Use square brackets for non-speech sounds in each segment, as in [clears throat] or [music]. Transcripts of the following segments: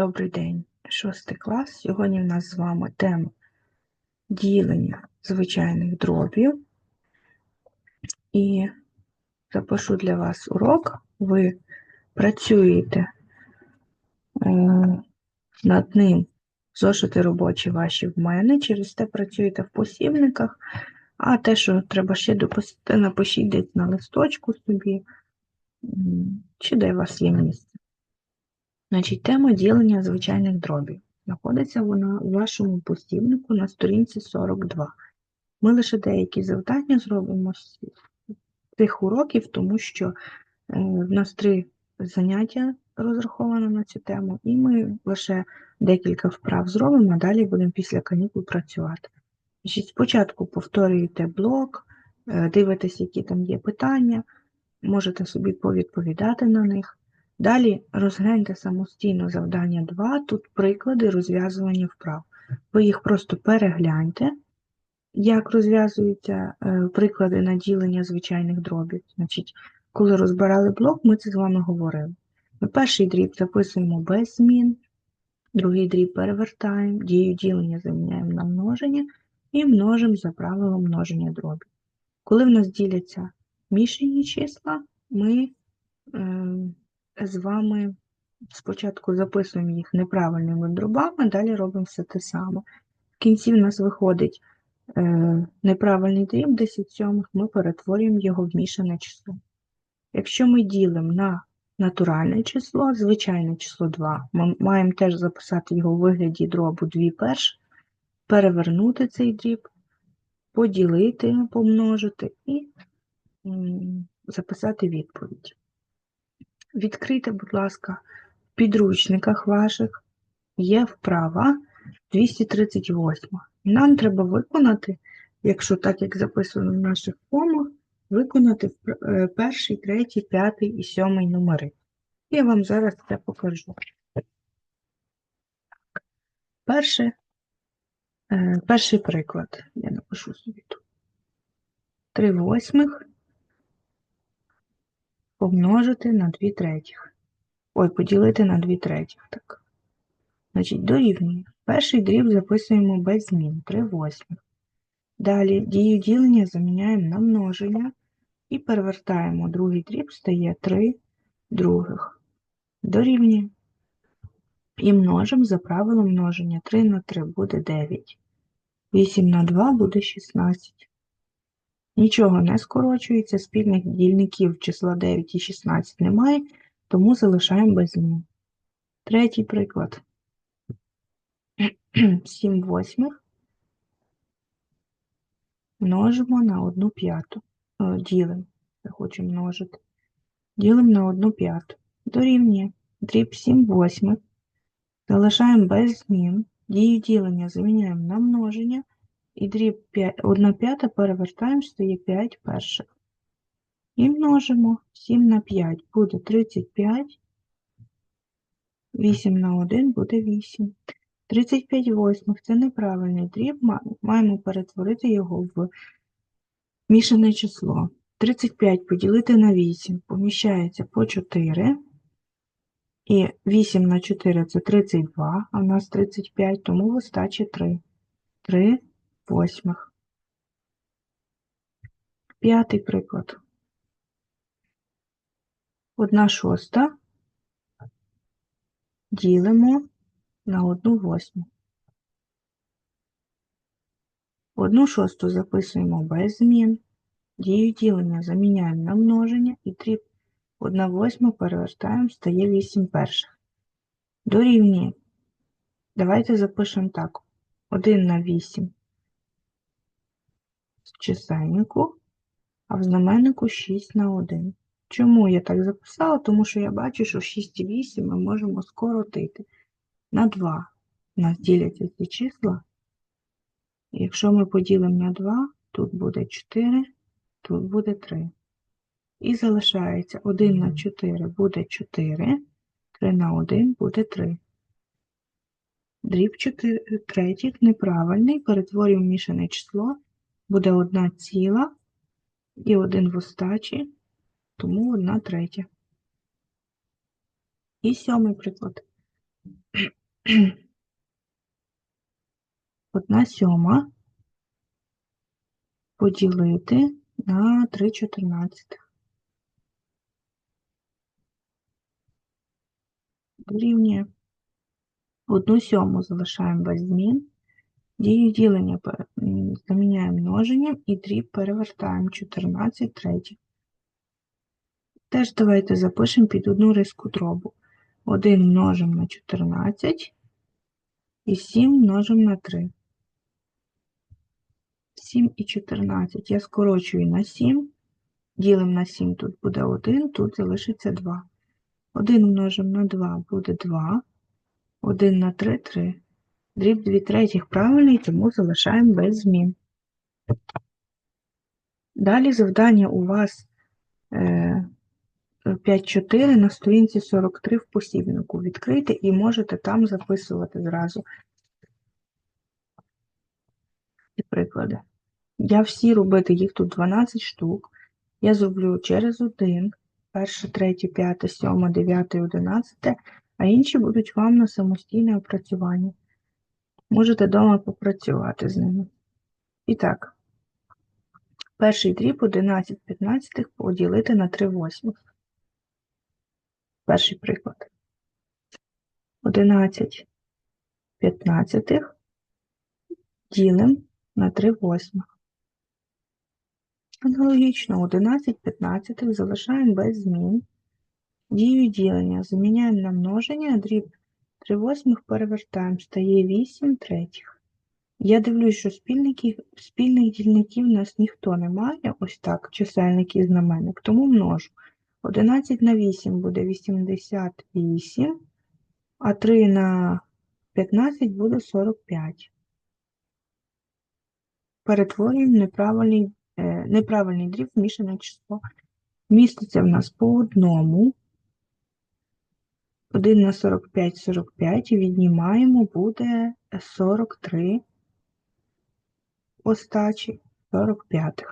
Добрий день, шостий клас. Сьогодні в нас з вами тема ділення звичайних дробів. І запишу для вас урок. Ви працюєте е, над ним, зошити робочі ваші в мене, через те працюєте в посібниках, а те, що треба ще допустити, напишіть десь на листочку собі, чи де у вас є місце. Значить, тема ділення звичайних дробів. Знаходиться вона у вашому посібнику на сторінці 42. Ми лише деякі завдання зробимо з цих уроків, тому що е, в нас три заняття розраховано на цю тему, і ми лише декілька вправ зробимо, а далі будемо після канікул працювати. Значить, Спочатку повторюєте блок, е, дивитесь, які там є питання, можете собі повідповідати на них. Далі розгляньте самостійно завдання 2, тут приклади розв'язування вправ. Ви їх просто перегляньте, як розв'язуються е, приклади наділення звичайних дробів. Значить, коли розбирали блок, ми це з вами говорили. Ми перший дріб записуємо без змін, другий дріб перевертаємо, дію ділення заміняємо на множення і множимо за правилом множення дробів. Коли в нас діляться мішані числа, ми е, з вами спочатку записуємо їх неправильними дробами, далі робимо все те саме. В кінці в нас виходить е, неправильний дріб 10 сьомих, ми перетворюємо його в мішане число. Якщо ми ділимо на натуральне число, звичайне число 2, ми маємо теж записати його у вигляді дробу 2 перш, перевернути цей дріб, поділити, помножити і записати відповідь. Відкрийте, будь ласка, в підручниках ваших є вправа 238. Нам треба виконати, якщо так, як записано в наших фомах, виконати е, перший, третій, п'ятий і сьомий номери. Я вам зараз це покажу. Перше, е, перший приклад. Я напишу собі тут. 3 восьмих помножити на 2 третіх. Ой, поділити на 2 третіх. Так. Значить, дорівнює. Перший дріб записуємо без змін. 3 восьмих. Далі дію ділення заміняємо на множення і перевертаємо. Другий дріб стає 3 других. Дорівнює. І множимо за правилом множення. 3 на 3 буде 9. 8 на 2 буде 16. Нічого не скорочується, спільних дільників числа 9 і 16 немає, тому залишаємо без змін. Третій приклад. [clears throat] 7 восьмих множимо на 1 п'яту. Ділимо. Я хочу множити. Ділимо на 1 п'яту. Дорівнює. Дріб 7 восьмих. Залишаємо без змін. Дію ділення заміняємо на множення. І дріб 1 п'ята перевертаємо, стає 5 перших. І множимо 7 на 5 буде 35. 8 на 1 буде 8. 35 восьмих – це неправильний дріб, маємо перетворити його в мішане число. 35 поділити на 8 поміщається по 4. І 8 на 4 – це 32, а в нас 35, тому в остачі 3. 3 восьмих. П'ятий приклад. Одна шоста ділимо на одну восьму. Одну шосту записуємо без змін. Дію ділення заміняємо на множення і дріб 1 восьма перевертаємо, стає 8 перших. Дорівнює. Давайте запишемо так. 1 на 8 в чисельнику, а в знаменнику 6 на 1. Чому я так записала? Тому що я бачу, що 6 і 8 ми можемо скоротити на 2. У нас діляться ці числа. Якщо ми поділимо на 2, тут буде 4, тут буде 3. І залишається 1 на 4 буде 4, 3 на 1 буде 3. Дріб 4 третіх неправильний, перетворюємо мішане число, буде 1 ціла і 1 в остачі, тому 1 третя. І сьомий приклад. [clears throat] Одна сьома поділити на 3 чотирнадцятих. Дорівнює. Одну сьому залишаємо без змін. Дію ділення заміняємо множенням і дріб перевертаємо 14 третіх. Теж давайте запишемо під одну риску дробу. 1 множимо на 14 і 7 множимо на 3. 7 і 14 я скорочую на 7. Ділимо на 7, тут буде 1, тут залишиться 2. 1 множимо на 2 буде 2. 1 на 3 – 3. Дріб 2 третіх правильний, тому залишаємо без змін. Далі завдання у вас е, 5-4 на сторінці 43 в посібнику. Відкрийте і можете там записувати зразу ці приклади. Я всі робити, їх тут 12 штук. Я зроблю через один, перше, третє, п'яте, сьоме, дев'яте, одинадцяте, а інші будуть вам на самостійне опрацювання. Можете вдома попрацювати з ними. І так, перший дріб 11 15 поділити на 3 восьмих. Перший приклад. 11 15 ділимо на 3 восьмих. Аналогічно 11 15 залишаємо без змін. Дію ділення заміняємо на множення, дріб 3 восьмих перевертаємо, стає 8 третіх. Я дивлюсь, що спільників, спільних дільників у нас ніхто не має, ось так, чисельник і знаменник, тому множу. 11 на 8 буде 88, а 3 на 15 буде 45. Перетворюємо неправильний, е, неправильний дріб в мішане число. Міститься в нас по одному. 1 на 45 – 45, і віднімаємо, буде 43 остачі 45.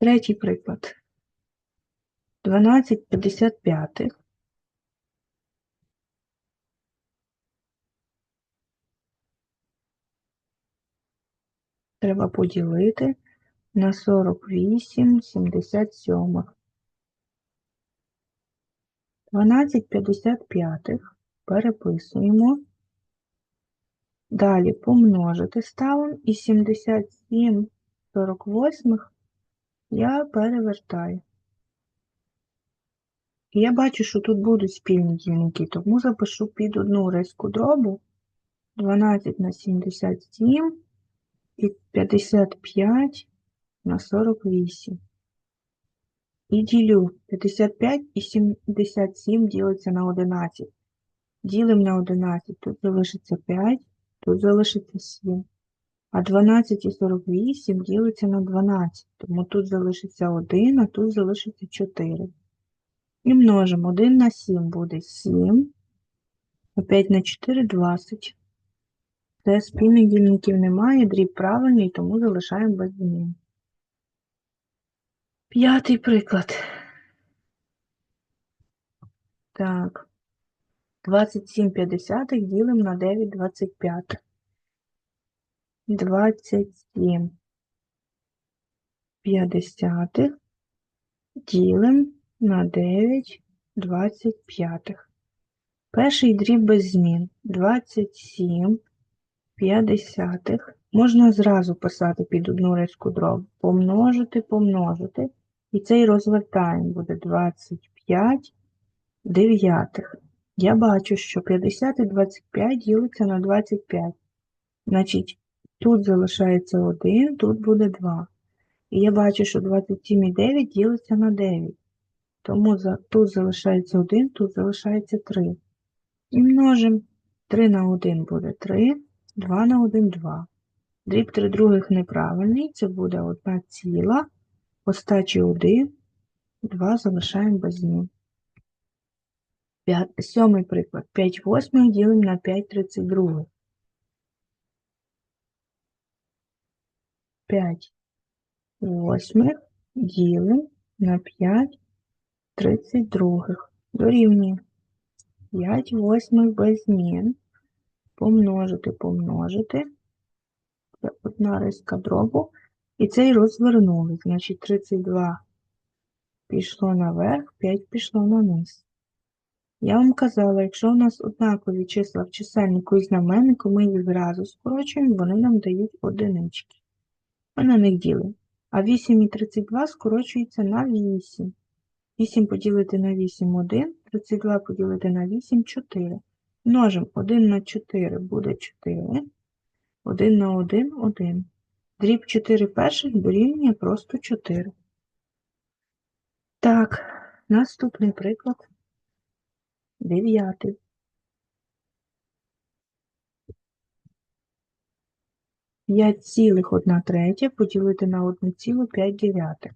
Третій приклад. 12 55. Треба поділити на 48 77. 12 55 переписуємо. Далі помножити ставимо і 77 48 я перевертаю. І я бачу, що тут будуть спільні дільники, тому запишу під одну риску дробу 12 на 77 і 55 на 48. І ділю 55 і 77 ділиться на 11. Ділимо на 11, тут залишиться 5, тут залишиться 7. А 12 і 48 ділиться на 12, тому тут залишиться 1, а тут залишиться 4. І множимо 1 на 7 буде 7, а 5 на 4 – 20. Це спільних дільників немає, дріб правильний, тому залишаємо без змін. П'ятий приклад. Так. 27 п'ятдесятих ділимо на 9 25. 27 п'ятдесятих ділимо на 9 25. Перший дріб без змін. 27 п'ятдесятих. Можна зразу писати під одну риску дроб. Помножити, помножити. І цей розвертаємо. Буде 25 дев'ятих. Я бачу, що 50 і 25 ділиться на 25. Значить, тут залишається 1, тут буде 2. І я бачу, що 27 і 9 ділиться на 9. Тому тут залишається 1, тут залишається 3. І множимо. 3 на 1 буде 3, 2 на 1 – 2. Дріб 3 других неправильний, це буде 1 ціла, остачі 1, 2 залишаємо без змін. Сьомий приклад. 5 восьмих ділимо на 5 32. 5 восьмих ділимо на 5 32. Дорівнює. 5 восьмих без змін. Помножити, помножити. Це одна риска дробу. І цей розвернули. Значить, 32 пішло наверх, 5 пішло на низ. Я вам казала, якщо у нас однакові числа в чисельнику і знаменнику, ми їх зразу скорочуємо, вони нам дають одинички. Ми на них ділимо. А 8 і 32 скорочуються на 8. 8 поділити на 8 – 1, 32 поділити на 8 – 4. Множимо 1 на 4 буде 4, 1 на 1 – 1. Дріб 4 перших дорівнює просто 4. Так, наступний приклад. Дев'ятий. П'ять цілих одна третя поділити на одну цілу п'ять дев'ятих.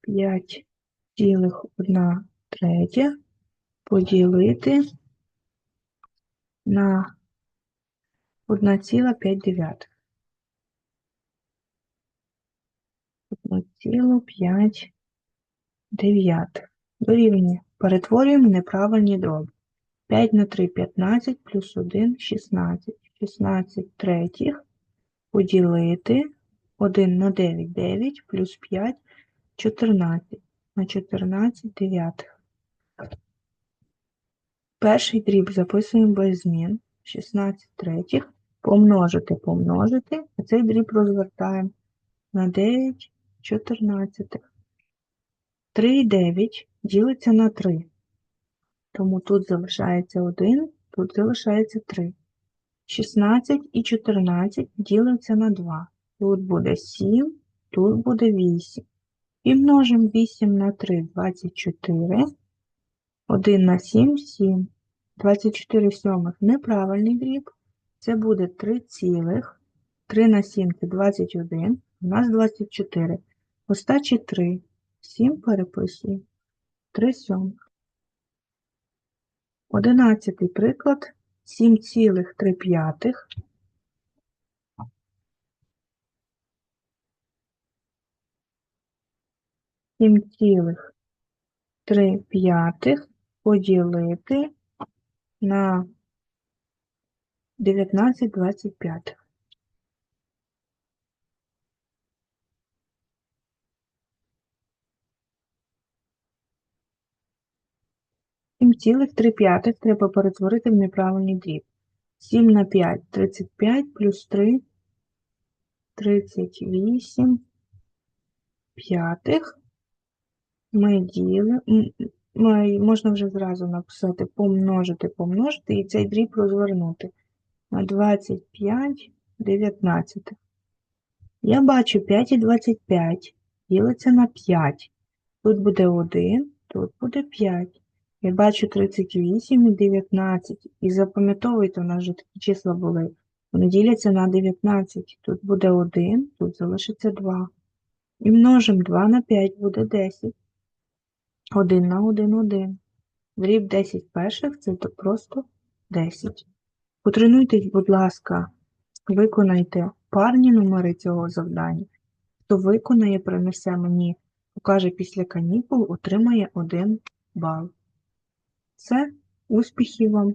П'ять цілих одна третя поділити на одна ціла п'ять дев'ятих. Одна цілу п'ять дев'ятих. Дорівнює. Перетворюємо неправильні дроби. 5 на 3 – 15, плюс 1 – 16. 16 третіх поділити 1 на 9 – 9, плюс 5 – 14. На 14 дев'ятих. Перший дріб записуємо без змін. 16 третіх помножити, помножити, а цей дріб розвертаємо на 9 чотирнадцятих. 3 і 9 ділиться на 3. Тому тут залишається 1, тут залишається 3. 16 і 14 ділиться на 2. Тут буде 7, тут буде 8. І множимо 8 на 3 – 24. 1 на 7 – 7. 24 сьомих – неправильний дріб. Це буде 3 цілих. 3 на 7 – це 21. У нас 24. Остачі 3. 7 переписую. 3 сьомих. Одинадцятий приклад. 7,3 п'ятих. Сім цілих три п'ятих поділити на 19 25. 7,3 треба перетворити в неправильний дріб. 7 на 5 – 35, плюс 3 – 38 п'ятих. Ми ділимо, можна вже зразу написати помножити, помножити, і цей дріб розвернути на 25 19. Я бачу 5 і 25 ділиться на 5. Тут буде 1, тут буде 5. Я бачу 38 і 19. І запам'ятовуйте, у нас вже такі числа були. Вони діляться на 19. Тут буде 1, тут залишиться 2. І множимо 2 на 5 буде 10. 1 на 1 – 1. Дріб 10 перших це просто 10. Потренуйтесь, будь ласка, виконайте парні номери цього завдання. Хто виконає, принесе мені, покаже після канікул, отримає 1 бал. Все, успіхів вам!